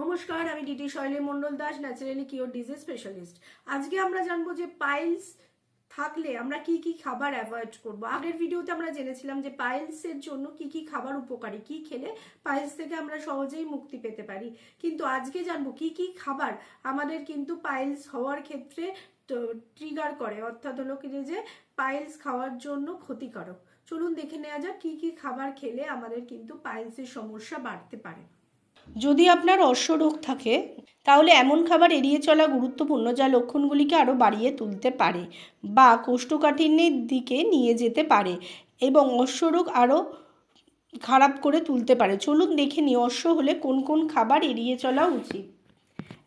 নমস্কার, আমি DT Shoily Mondal Das, naturally cure disease specialist আজকে আমরা জানব যে পাইলস থাকলে আমরা কি কি খাবার অ্যাভয়েড করব। আগের ভিডিওতে আমরা জেনেছিলাম যে পাইলসের জন্য কি কি খাবার উপকারী, কি খেলে পাইলস থেকে আমরা সহজেই মুক্তি পেতে পারি। কিন্তু আজকে জানব কি কি খাবার আমাদের কিন্তু পাইলস হওয়ার ক্ষেত্রে ট্রিগার করে, অর্থাৎ হলো কি যে পাইলস খাওয়ার জন্য ক্ষতিকারক। চলুন দেখে নেওয়া যাক কি কি খাবার খেলে আমাদের কিন্তু পাইলসের সমস্যা বাড়তে পারে। যদি আপনার অশ্বরোগ থাকে, তাহলে এমন খাবার এড়িয়ে চলা গুরুত্বপূর্ণ যা লক্ষণগুলিকে আরও বাড়িয়ে তুলতে পারে বা কোষ্ঠকাঠিন্যের দিকে নিয়ে যেতে পারে এবং অশ্বরোগ আরও খারাপ করে তুলতে পারে। চলুন দেখে নিই অশ্ব হলে কোন কোন খাবার এড়িয়ে চলা উচিত।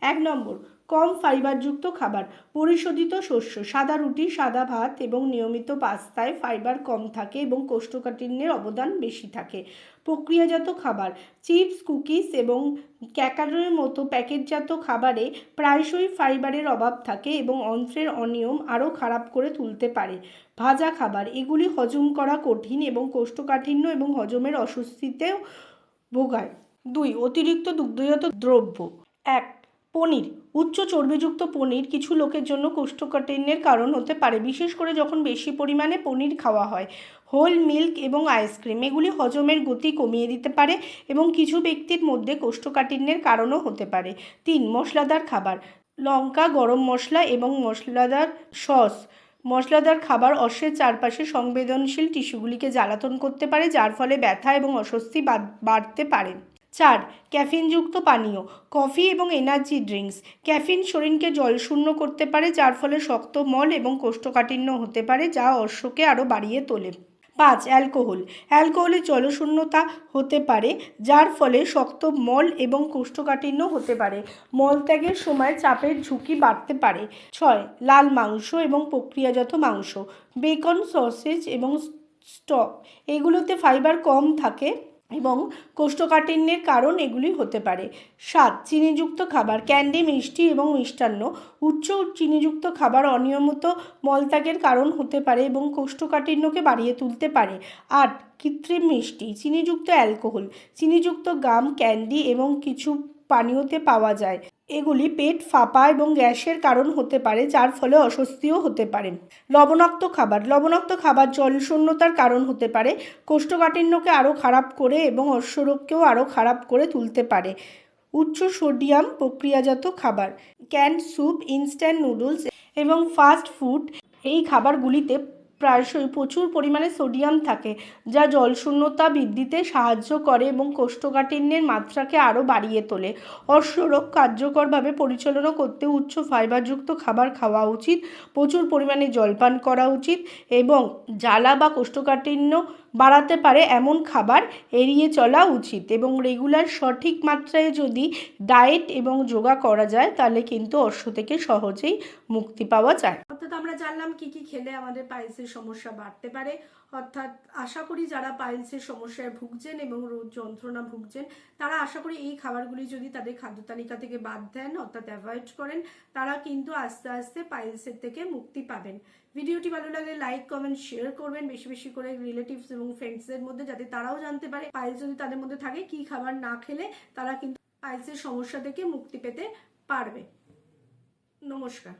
এক নম্বর কম ফাইবারযুক্ত খাবার, পরিশোধিত শস্য, সাদা রুটি, সাদা ভাত এবং নিয়মিত পাস্তায় ফাইবার কম থাকে এবং কোষ্ঠকাঠিন্যের অবদান বেশি থাকে। প্রক্রিয়াজাত খাবার, চিপস, কুকিজ এবং ক্যাকারের মতো প্যাকেটজাত খাবারে প্রায়শই ফাইবারের অভাব থাকে এবং অন্ত্রের অনিয়ম আরও খারাপ করে তুলতে পারে। ভাজা খাবার, এগুলি হজম করা কঠিন এবং কোষ্ঠকাঠিন্য এবং হজমের অস্বস্তিতেও ভোগায়। দুই, অতিরিক্ত দুগ্ধজাত দ্রব্য। এক, পনির উচ্চ চর্বিযুক্ত পনির কিছু লোকের জন্য কোষ্ঠকাঠিন্যের কারণ হতে পারে, বিশেষ করে যখন বেশি পরিমাণে পনির খাওয়া হয়। হোল মিল্ক এবং আইসক্রিম, এগুলি হজমের গতি কমিয়ে দিতে পারে এবং কিছু ব্যক্তির মধ্যে কোষ্ঠকাঠিন্যের কারণও হতে পারে। তিন, মশলাদার খাবার। লঙ্কা, গরম মশলা এবং মশলাদার সস। মশলাদার খাবার অশ্বের চারপাশে সংবেদনশীল টিস্যুগুলিকে জ্বালাতন করতে পারে, যার ফলে ব্যথা এবং অস্বস্তি বাড়তে পারে। চার, ক্যাফিনযুক্ত পানীয়, কফি এবং এনার্জি ড্রিঙ্কস। ক্যাফিন শরীরকে জলশূন্য করতে পারে, যার ফলে শক্ত মল এবং কোষ্ঠকাঠিন্য হতে পারে, যা অশ্বকে আরও বাড়িয়ে তোলে। পাঁচ, অ্যালকোহল। অ্যালকোহলের জলশূন্যতা হতে পারে, যার ফলে শক্ত মল এবং কোষ্ঠকাঠিন্য হতে পারে। মলত্যাগের সময় চাপের ঝুঁকি বাড়তে পারে। ছয়, লাল মাংস এবং প্রক্রিয়াজাত মাংস। বেকন, সসেজ এবং স্টক। এগুলোতে ফাইবার কম থাকে। এবং কোষ্ঠকাঠিন্যের কারণ এগুলি হতে পারে। সাত, চিনিযুক্ত খাবার, ক্যান্ডি, মিষ্টি এবং মিষ্টান্ন। উচ্চ চিনিযুক্ত খাবার অনিয়মিত মলত্যাগের কারণ হতে পারে এবং কোষ্ঠকাঠিন্যকে বাড়িয়ে তুলতে পারে। আট, কৃত্রিম মিষ্টি, চিনিযুক্ত অ্যালকোহল। চিনিযুক্ত গাম, ক্যান্ডি এবং কিছু পানীয়তে পাওয়া যায়। এগুলি পেট ফাঁপা এবং গ্যাসের কারণ হতে পারে, যার ফলে অস্বস্তিও হতে পারে। লবণাক্ত খাবার লবণাক্ত খাবার জল শূন্যতার কারণ হতে পারে, কোষ্ঠকাঠিন্যকে আরও খারাপ করে এবং অশ্বরোগকেও আরও খারাপ করে তুলতে পারে। উচ্চ সোডিয়াম প্রক্রিয়াজাত খাবার, ক্যান স্যুপ, ইনস্ট্যান্ট নুডলস এবং ফাস্ট ফুড এই খাবারগুলিতে প্রায়শই প্রচুর পরিমাণে সোডিয়াম থাকে, যা জলশূন্যতা বৃদ্ধিতে সাহায্য করে এবং কোষ্ঠকাঠিন্যের মাত্রাকে আরও বাড়িয়ে তোলে। অশ্বরোগ কার্যকরভাবে পরিচালনা করতে উচ্চ ফাইবারযুক্ত খাবার খাওয়া উচিত, প্রচুর পরিমাণে জলপান করা উচিত এবং জ্বালা বা কোষ্ঠকাঠিন্য বাড়াতে পারে এমন খাবার এড়িয়ে চলা উচিত এবং রেগুলার সঠিক মাত্রায় যদি ডায়েট এবং যোগা করা যায়, তাহলে কিন্তু অশ্ব থেকে সহজেই মুক্তি পাওয়া যায়। অর্থাৎ আমরা জানলাম কি কি খেলে আমাদের পায়েসের সমস্যা বাড়তে পারে। অর্থাৎ আশা করি যারা পাইলসের সমস্যায় ভুগছেন এবং রোদ যন্ত্রণা ভুগছেন, তারা আশা করি এই খাবারগুলি যদি তাদের খাদ্য তালিকা থেকে বাদ দেন, অর্থাৎ অ্যাভয়েড করেন, তারা কিন্তু আস্তে আস্তে পাইলসের থেকে মুক্তি পাবেন। ভিডিওটি ভালো লাগলে লাইক কমেন্ট শেয়ার করবেন, বেশি বেশি করে রিলেটিভস এবং ফ্রেন্ডসদের মধ্যে, যাতে তারাও জানতে পারে পাইলস যদি তাদের মধ্যে থাকে, কি খাবার না খেলে তারা কিন্তু পাইলসের সমস্যা থেকে মুক্তি পেতে পারবে। নমস্কার।